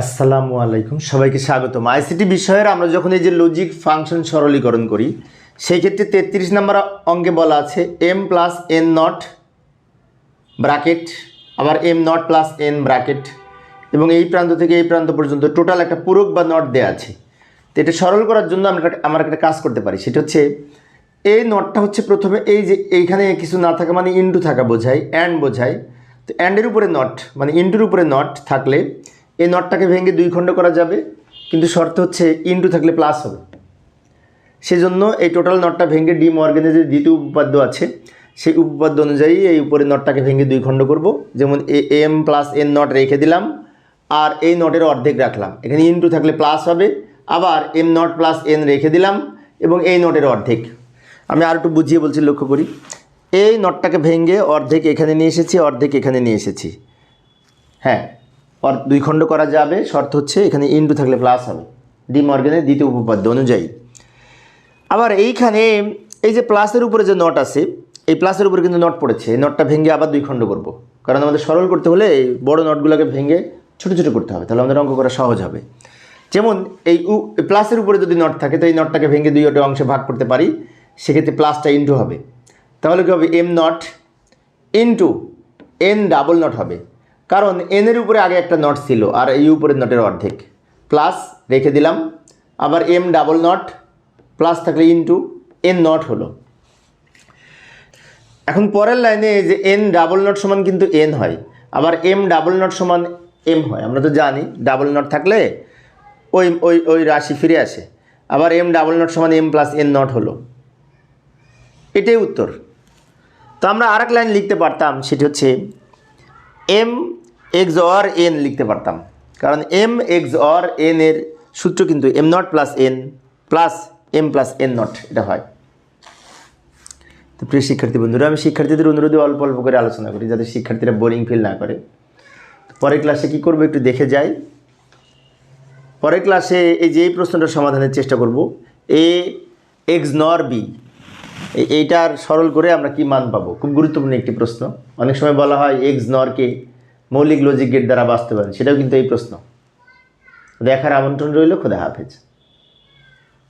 আসসালামু আলাইকুম, সবাইকে স্বাগতম। আইসিটি বিষয়ের আমরা যখন এই যে লজিক ফাংশন সরলীকরণ করি, সেই ক্ষেত্রে তেত্রিশ নম্বর অঙ্কে বলা আছে M plus N nought bracket আবার M nought plus N bracket এবং এই প্রান্ত থেকে এই প্রান্ত পর্যন্ত টোটাল একটা পূরক বা নট দেওয়া আছে। তো এটা সরল করার জন্য আমরা আমরা একটা কাজ করতে পারি। সেটা হচ্ছে, এই নটটা হচ্ছে প্রথমে এই যে এইখানে কিছু না থাকা মানে ইন্টু থাকা বোঝায় অ্যান্ড বোঝায়। তো অ্যান্ডের উপরে নট মানে ইন্টুর উপরে নট থাকলে এই নটটাকে ভেঙে দুই খণ্ড করা যাবে, কিন্তু শর্ত হচ্ছে ইন্টু থাকলে প্লাস হবে। সেজন্য এই টোটাল নটটা ভেঙে ডি মর্গেনের যে দ্বিতীয় উপপাদ্য আছে, সেই উপপাদ্য অনুযায়ী এই উপরে নটটাকে ভেঙে দুই খণ্ড করব। যেমন এ, এম প্লাস এন নট রেখে দিলাম, আর এই নটের অর্ধেক রাখলাম। এখানে ইন্টু থাকলে প্লাস হবে, আবার এম নট প্লাস এন রেখে দিলাম, এবং এই নটের অর্ধেক। আমি আর একটু বুঝিয়ে বলছি, লক্ষ্য করি। এই নটটাকে ভেঙে অর্ধেক এখানে নিয়ে এসেছি, অর্ধেক এখানে নিয়ে এসেছি। হ্যাঁ দুই খণ্ড করা যাবে। শর্ত হচ্ছে এখানে ইন্টু থাকলে প্লাস হবে। ডি মর্গেনের দ্বিতীয় উপপাদ্য অনুযায়ী। আবার এইখানে এই যে প্লাসের উপরে যে নট আছে, এই প্লাসের উপরে কিন্তু নট পড়েছে। এই নটটা ভেঙে আবার দুই খণ্ড করব। কারণ আমাদের সরল করতে হলে এই বড় নটগুলোকে ভেঙে ছোটো ছোটো করতে হবে। তাহলে আমাদের অঙ্ক করা সহজ হবে। যেমন এই প্লাসের উপরে যদি নট থাকে, তো এই নটটাকে ভেঙে দুই ওটা অংশে ভাগ করতে পারি। সেক্ষেত্রে প্লাসটা ইন্টু হবে। তাহলে কী হবে? M nought into N double nought হবে। কারণ এনের উপরে আগে একটা নট ছিল আর এই উপরের নটের অর্ধেক। প্লাস রেখে দিলাম। আবার এম ডাবল নট প্লাস থাকলে ইন্টু এন নট হলো। এখন পরের লাইনে যে এন ডাবল নট সমান কিন্তু এন হয়। আবার এম ডাবল নট সমান এম হয়। আমরা তো জানি ডাবল নট থাকলে ওই ওই ওই রাশি ফিরে আসে। আবার এম ডাবল নট সমান এম প্লাস এন নট হলো। এটাই উত্তর। তো আমরা আরেক লাইন লিখতে পারতাম, সেটি হচ্ছে এম এক্স অর এন লিখতে পারতাম। কারণ এম এক্স অর এন এর সূত্র কিন্তু M nought plus N plus M plus N nought এটা হয়। তো প্রিয় শিক্ষার্থী বন্ধুরা, আমি শিক্ষার্থীদের অনুরোধে অল্প অল্প করে আলোচনা করি যাতে শিক্ষার্থীরা বোরিং ফিল না করে। পরের ক্লাসে কী করব একটু দেখে যাই। পরের ক্লাসে এই যে এই প্রশ্নটার সমাধানের চেষ্টা করব। এ এক্স নর বি এই- এইটার সরল করে আমরা কি মান পাবো? খুব গুরুত্বপূর্ণ একটি প্রশ্ন। অনেক সময় বলা হয় এক্স নরকে মৌলিক লজিক গেট দ্বারা বাস্তবায়ন সেটাও কিন্তু এই প্রশ্ন। দেখার আমন্ত্রণ রইল খোদা হাফেজ।